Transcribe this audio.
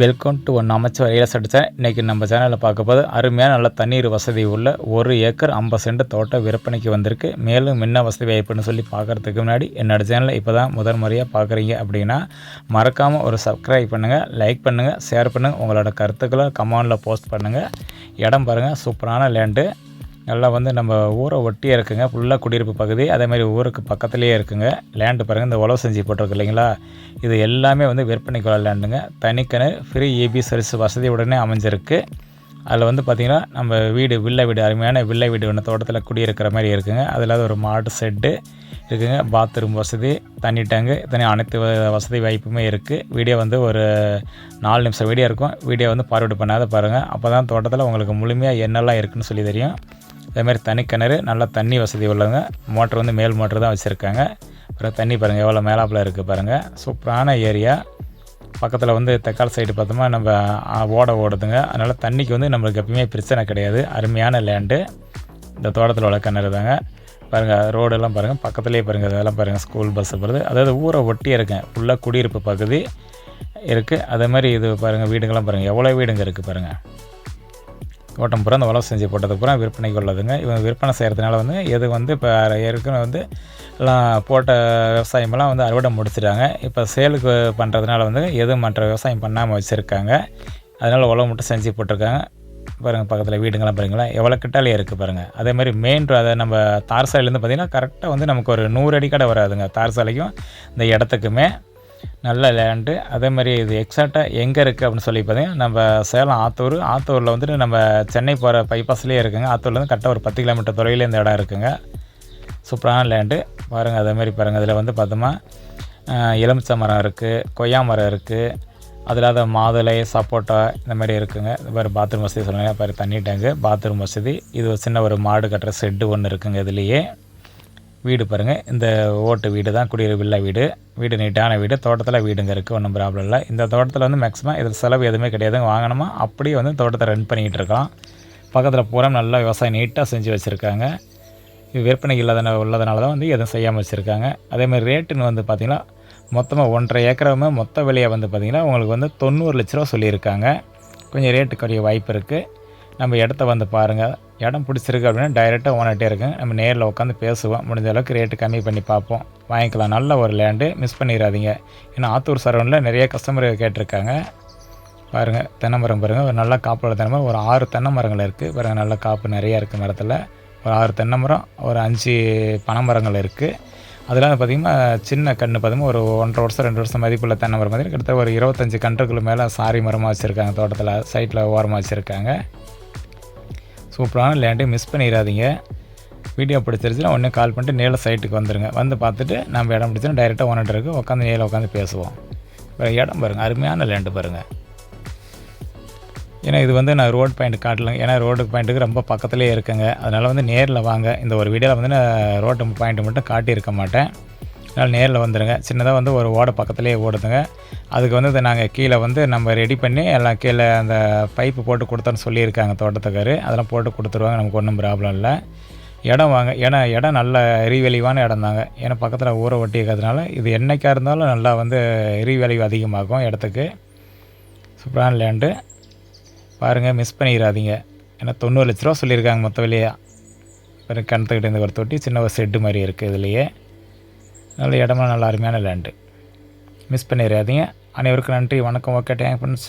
Welcome to one அமைச்சர் வயலஸ் அடித்தேன் இன்றைக்கி நம்ம சேனலில் பார்க்க போது அருமையான நல்ல தண்ணீர் வசதி உள்ள ஒரு ஏக்கர் ஐம்பது சென்ட் தோட்டம் விற்பனைக்கு வந்திருக்கு. மேலும் என்ன வசதி வாய்ப்புன்னு சொல்லி பார்க்குறதுக்கு முன்னாடி என்னோட சேனலை இப்போ தான் முதல் முறையாக பார்க்குறீங்க அப்படின்னா மறக்காமல் ஒரு சப்ஸ்கிரைப் பண்ணுங்கள் லைக் பண்ணுங்கள் ஷேர் பண்ணுங்கள் உங்களோட கருத்துக்களை கமெண்டில் போஸ்ட் பண்ணுங்கள் இடம் பாருங்கள் சூப்பரான லேண்டு நல்லா வந்து நம்ம ஊரை ஒட்டியே இருக்குங்க. ஃபுல்லாக குடியிருப்பு பகுதி. அதேமாதிரி ஊருக்கு பக்கத்துலேயே இருக்குங்க. லேண்டு பாருங்கள் இந்த உழவு செஞ்சு போட்டிருக்கு இல்லைங்களா? இது எல்லாமே வந்து விற்பனைக்குள்ள லேண்டுங்க தனிக்கணு ஃப்ரீ ஏபி சர்வீஸ் வசதி உடனே அமைஞ்சிருக்கு. அதில் வந்து பார்த்திங்கன்னா நம்ம வீடு வில்லை வீடு அருமையான வில்லை வீடு ஒன்று தோட்டத்தில் குடியிருக்கிற மாதிரி இருக்குங்க. அதில் ஒரு மாடு செட்டு இருக்குங்க. பாத்ரூம் வசதி தண்ணி டேங்கு இத்தனை அனைத்து வசதி வாய்ப்புமே இருக்குது வீடியோ வந்து ஒரு நாலு நிமிஷம் வீடியோ இருக்கும். வீடியோ வந்து பார்வையிட பண்ணாத பாருங்கள் அப்போ தான் தோட்டத்தில் உங்களுக்கு முழுமையாக என்னெல்லாம் இருக்குன்னு சொல்லி தெரியும். அதேமாதிரி தனி கிணறு நல்லா தண்ணி வசதி உள்ளவங்க மோட்ரு வந்து மேல் மோட்ரு தான் வச்சுருக்காங்க. அப்புறம் தண்ணி பாருங்கள் எவ்வளோ மேலாப்பில் இருக்குது பாருங்கள் சூப்பரான ஏரியா. பக்கத்தில் வந்து தெக்கால் சைடு பார்த்தோமா நம்ம ஓட ஓடை ஓடுதுங்க. அதனால் தண்ணிக்கு வந்து நம்மளுக்கு எப்பயுமே பிரச்சனை கிடையாது. அருமையான லேண்டு இந்த தோட்டத்தில் உள்ள கிணறு தாங்க. பாருங்கள் ரோடெல்லாம் பாருங்கள் பக்கத்துலேயே பாருங்கள் அதெல்லாம் பாருங்கள் ஸ்கூல் பஸ் போகிறது அதாவது ஊரை ஒட்டியே இருக்கேன் உள்ளே குடியிருப்பு பகுதி இருக்குது அதே மாதிரி இது பாருங்கள் வீடுங்கள்லாம் பாருங்கள் எவ்வளோ வீடுங்க இருக்குது பாருங்கள் ஓட்டம் பூரா அந்த உழவு செஞ்சு போட்டதுக்கு பூரா விற்பனைக்கு உள்ளதுங்க. இவங்க விற்பனை செய்கிறதுனால வந்து எது வந்து இப்போ ஏற்கனவே வந்து எல்லாம் போட்ட விவசாயமெல்லாம் வந்து அறுவடை முடிச்சிட்டாங்க. இப்போ சேலுக்கு பண்ணுறதுனால வந்து எதுவும் மற்ற விவசாயம் பண்ணாமல் வச்சுருக்காங்க. அதனால் உழவு மட்டும் செஞ்சு போட்டிருக்காங்க. பாருங்கள் பக்கத்தில் வீடுங்கள்லாம் பாருங்களா எவ்வளோ கிட்டாலே இருக்குது பாருங்கள் அதே மாதிரி மெயின் அதை நம்ம தார் சாலையிலேருந்து பார்த்திங்கன்னா கரெக்டாக வந்து நமக்கு ஒரு நூறு அடி கடை வராதுங்க. தார் சாலைக்கும் இந்த இடத்துக்குமே. நல்ல லேண்டு அதே மாதிரி இது எக்ஸாக்டாக எங்கே இருக்குது அப்படின்னு சொல்லி பார்த்தீங்கன்னா நம்ம சேலம் ஆத்தூர். ஆத்தூரில் வந்துட்டு நம்ம சென்னை போகிற பைபாஸ்லேயே இருக்குங்க. ஆத்தூர்லேருந்து கரெக்டாக ஒரு பத்து கிலோமீட்டர் தொலைவில் இந்த இடம் இருக்குங்க. சூப்பரான லேண்டு பாருங்கள் அதே மாதிரி பாருங்கள் அதில் வந்து பார்த்தோமா எலுமிச்சை மரம் இருக்குது கொய்யா மரம் இருக்குது அது இல்லாத மாதுளை சப்போட்டா இந்த மாதிரி இருக்குங்க. இது மாதிரி பாத்ரூம் வசதி சொன்னாங்க. பாரு தண்ணி டேங்கு பாத்ரூம் வசதி. இது ஒரு சின்ன ஒரு மாடு கட்டுற செட்டு ஒன்று இருக்குங்க இதுலேயே. வீடு பாருங்கள் இந்த ஓட்டு வீடு தான் குடியிருப்பு இல்லை வீடு. வீடு நீட்டான வீடு. தோட்டத்தில் வீடுங்க இருக்குது ஒன்றும் ப்ராப்ளம் இல்லை. இந்த தோட்டத்தில் வந்து மேக்ஸிமம் இதில் செலவு எதுவுமே கிடையாதுங்க. வாங்கணுமா? அப்படியே வந்து தோட்டத்தை ரன் பண்ணிக்கிட்டு இருக்கலாம். பக்கத்தில் பூரா நல்லா விவசாயம் நீட்டாக செஞ்சு வச்சுருக்காங்க. இது விற்பனை இல்லாத உள்ளதுனால தான் வந்து எதுவும் செய்யாமல் வச்சுருக்காங்க. அதேமாதிரி ரேட்டுன்னு வந்து பார்த்திங்கன்னா மொத்தமாக ஒன்றரை ஏக்கரமே மொத்த விலையை வந்து பார்த்திங்கன்னா உங்களுக்கு வந்து தொண்ணூறு லட்ச ரூபா சொல்லியிருக்காங்க. கொஞ்சம் ரேட்டு குறைய வாய்ப்பு இருக்குது நம்ம இடத்த வந்து பாருங்கள் இடம் பிடிச்சிருக்கு அப்படின்னா டைரெக்டாக ஓனர்கிட்டே இருக்குங்க நம்ம நேரில் உட்காந்து பேசுவோம். முடிஞ்ச அளவுக்கு ரேட்டு கம்மி பண்ணி பார்ப்போம். வாங்கிக்கலாம். நல்ல ஒரு லேண்டு மிஸ் பண்ணிடாதீங்க. ஏன்னா ஆத்தூர் சரவணில் நிறைய கஸ்டமர் கேட்டிருக்காங்க. பாருங்கள் தென்னை மரம் பாருங்கள் ஒரு நல்ல காப்போட தென்னை மரம். ஒரு ஆறு தென்னை மரங்கள் இருக்குது பாருங்கள் நல்ல காப்பு நிறையா இருக்குது மரத்தில். ஒரு ஆறு தென்னை மரம் ஒரு அஞ்சு பனை மரங்கள் இருக்குது அதெல்லாம் பார்த்திங்கன்னா சின்ன கன்று பார்த்தீங்கன்னா ஒரு ஒன்றரை வருஷம் ரெண்டு வருஷம் மதிப்புள்ள தென்னை மரம் மாதிரி கிட்டத்தட்ட ஒரு இருபத்தஞ்சி கன்றுக்குள்ள மேலே சாரி மரமாக வச்சுருக்காங்க. தோட்டத்தில் சைட்டில் ஓரமாக வச்சுருக்காங்க. சூப்பரான லேண்டு மிஸ் பண்ணிடாதீங்க. வீடியோ பிடிச்சிருச்சுன்னா உடனே கால் பண்ணிட்டு நேரில் சைட்டுக்கு வந்துடுங்க வந்து பார்த்துட்டு நம்ம இடம் பிடிச்சோன்னா டைரெக்டாக ஓனர் இருக்கு உட்காந்து நேரில் உட்காந்து பேசுவோம். இப்போ இடம் பாருங்கள் அருமையான லேண்டு பாருங்கள் ஏன்னா இது வந்து நான் ரோடு பாயிண்ட் காட்டலங்க ஏன்னா ரோடு பாயிண்ட்டுக்கு ரொம்ப பக்கத்துலேயே இருக்குங்க. அதனால் வந்து நேரில் வாங்க. இந்த ஒரு வீடியோவில் வந்து நான் ரோட்டு பாயிண்ட் மட்டும் காட்டியிருக்க மாட்டேன். அதனால் நேரில் வந்துடுங்க சின்னதாக வந்து ஒரு ஓடை பக்கத்துலேயே ஓடுதுங்க. அதுக்கு வந்து இதை நாங்கள் கீழே வந்து நம்ம ரெடி பண்ணி எல்லாம் கீழே அந்த பைப்பு போட்டு கொடுத்தோன்னு சொல்லியிருக்காங்க தோட்டத்துக்காரு. அதெல்லாம் போட்டு கொடுத்துருவாங்க. நமக்கு ஒன்றும் ப்ராப்ளம் இல்லை. இடம் வாங்க ஏன்னா இடம் நல்ல எரிவெளிவான இடம் தாங்க. ஏன்னா பக்கத்தில் ஊரை ஒட்டி இருக்கிறதுனால இது என்றைக்காக இருந்தாலும் நல்லா வந்து எரிவெளிவு அதிகமாகும் இடத்துக்கு. சூப்பரான லேண்டு பாருங்கள் மிஸ் பண்ணிடாதீங்க. ஏன்னா தொண்ணூறு லட்ச ரூபா சொல்லியிருக்காங்க மொத்த விலையாக ஒரு கிணத்துக்கிட்ட ஒரு தொட்டி சின்ன ஒரு செட்டு மாதிரி இருக்குது இதுலேயே. நல்ல இடமா நல்ல அருமையான லேண்டு மிஸ் பண்ணிடாதீங்க. அனைவருக்கும் நன்றி. வணக்கம். Okay thank friends